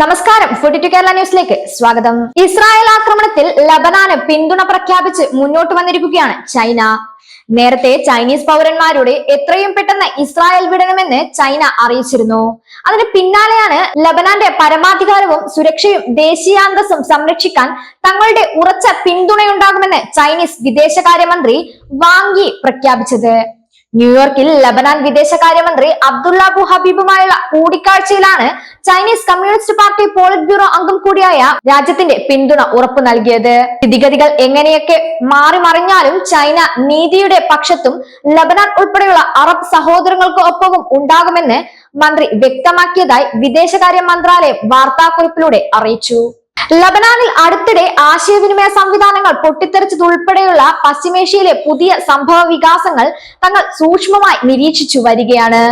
നമസ്കാരം. Forty to Kerala ന്യൂസിലേക്ക് സ്വാഗതം. ഇസ്രായേൽ ആക്രമണത്തിൽ ലബനാന് പിന്തുണ പ്രഖ്യാപിച്ച് മുന്നോട്ട് വന്നിരിക്കുകയാണ് ചൈന. നേരത്തെ ചൈനീസ് പൗരന്മാരോട് എത്രയും പെട്ടെന്ന് ഇസ്രായേൽ വിടണമെന്ന് ചൈന അറിയിച്ചിരുന്നു. അതിന് പിന്നാലെയാണ് ലബനാന്റെ പരമാധികാരവും സുരക്ഷയും ദേശീയാന്തസ്സും സംരക്ഷിക്കാൻ തങ്ങളുടെ ഉറച്ച പിന്തുണയുണ്ടാകുമെന്ന് ചൈനീസ് വിദേശകാര്യമന്ത്രി വാങ്ങി പ്രഖ്യാപിച്ചത്. ന്യൂയോർക്കിൽ ലബനാൻ വിദേശകാര്യമന്ത്രി അബ്ദുള്ള ഹബീബുമായുള്ള കൂടിക്കാഴ്ചയിലാണ് Chinese communist party politburo അംഗം കൂടിയായ രാജ്യത്തിന്റെ പിന്തുണ ഉറപ്പു നൽകിയത്. സ്ഥിതിഗതികൾ എങ്ങനെയൊക്കെ മാറി മറിഞ്ഞാലും ചൈന നീതിയുടെ പക്ഷത്തും ലബനാൻ ഉൾപ്പെടെയുള്ള അറബ് സഹോദരങ്ങൾക്ക് ഒപ്പവും ഉണ്ടാകുമെന്ന് മന്ത്രി വ്യക്തമാക്കിയതായി വിദേശകാര്യ മന്ത്രാലയം വാർത്താക്കുറിപ്പിലൂടെ അറിയിച്ചു. ലബനാനിൽ അടുത്തിടെ ആശയവിനിമയ സംവിധാനങ്ങൾ പൊട്ടിത്തെറിച്ചതുൾപ്പെടെയുള്ള പശ്ചിമേഷ്യയിലെ പുതിയ സംഭവ വികാസങ്ങൾ തങ്ങൾ സൂക്ഷ്മമായി നിരീക്ഷിച്ചു വരികയാണ്.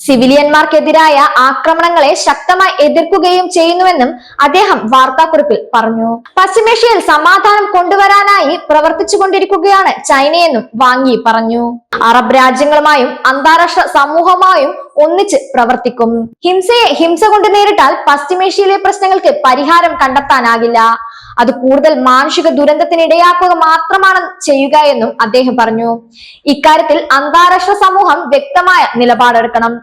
സിവിലിയന്മാർക്കെതിരായ ആക്രമണങ്ങളെ ശക്തമായി എതിർക്കുകയും ചെയ്യുന്നുവെന്നും അദ്ദേഹം വാർത്താക്കുറിപ്പിൽ പറഞ്ഞു. പശ്ചിമേഷ്യയിൽ സമാധാനം കൊണ്ടുവരാനായി പ്രവർത്തിച്ചുകൊണ്ടിരിക്കുകയാണ് ചൈനയെന്നും വാങ്ങി പറഞ്ഞു. അറബ് രാജ്യങ്ങളുമായും അന്താരാഷ്ട്ര സമൂഹമായും ഒന്നിച്ച് പ്രവർത്തിക്കും. ഹിംസയെ ഹിംസ കൊണ്ട് നേരിട്ടാൽ പശ്ചിമേഷ്യയിലെ പ്രശ്നങ്ങൾക്ക് പരിഹാരം കണ്ടെത്താനാകില്ല. അത് കൂടുതൽ മാനുഷിക ദുരന്തത്തിന് ഇടയാക്കുക മാത്രമാണ് ചെയ്യുക എന്നും അദ്ദേഹം പറഞ്ഞു. ഇക്കാര്യത്തിൽ അന്താരാഷ്ട്ര സമൂഹം വ്യക്തമായ നിലപാടെടുക്കണം.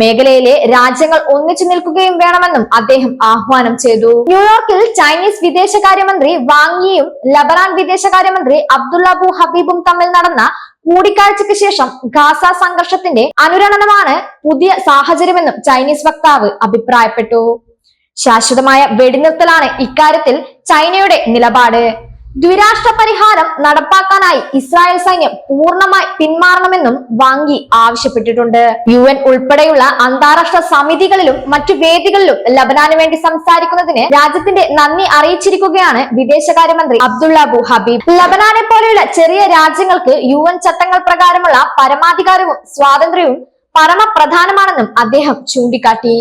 മേഖലയിലെ രാജ്യങ്ങൾ ഒന്നിച്ചു നിൽക്കുകയും വേണമെന്നും അദ്ദേഹം ആഹ്വാനം ചെയ്തു. ന്യൂയോർക്കിൽ ചൈനീസ് വിദേശകാര്യമന്ത്രി വാങ്യിയും ലബനാൻ വിദേശകാര്യമന്ത്രി അബ്ദുള്ളബു ഹബീബും തമ്മിൽ നടന്ന കൂടിക്കാഴ്ചയ്ക്ക് ശേഷം ഗാസ സംഘർഷത്തിന്റെ അനുരണനമാണ് പുതിയ സാഹചര്യമെന്നും ചൈനീസ് വക്താവ് അഭിപ്രായപ്പെട്ടു. ശാശ്വതമായ വെടിനിർത്തലാണ് ഇക്കാര്യത്തിൽ ചൈനയുടെ നിലപാട്. ദ്വിരാഷ്ട്ര പരിഹാരം നടപ്പാക്കാനായി ഇസ്രായേൽ സൈന്യം പൂർണമായി പിന്മാറണമെന്നും വാങ്ങി ആവശ്യപ്പെട്ടിട്ടുണ്ട്. യു എൻ ഉൾപ്പെടെയുള്ള അന്താരാഷ്ട്ര സമിതികളിലും മറ്റു വേദികളിലും ലബനാന് വേണ്ടി സംസാരിക്കുന്നതിന് രാജ്യത്തിന്റെ നന്ദി അറിയിച്ചിരിക്കുകയാണ് വിദേശകാര്യമന്ത്രി അബ്ദുള്ള അബു ഹബീബ്. ലബനാനെ പോലെയുള്ള ചെറിയ രാജ്യങ്ങൾക്ക് യു എൻ ചട്ടങ്ങൾ പ്രകാരമുള്ള പരമാധികാരവും സ്വാതന്ത്ര്യവും പരമപ്രധാനമാണെന്നും അദ്ദേഹം ചൂണ്ടിക്കാട്ടി.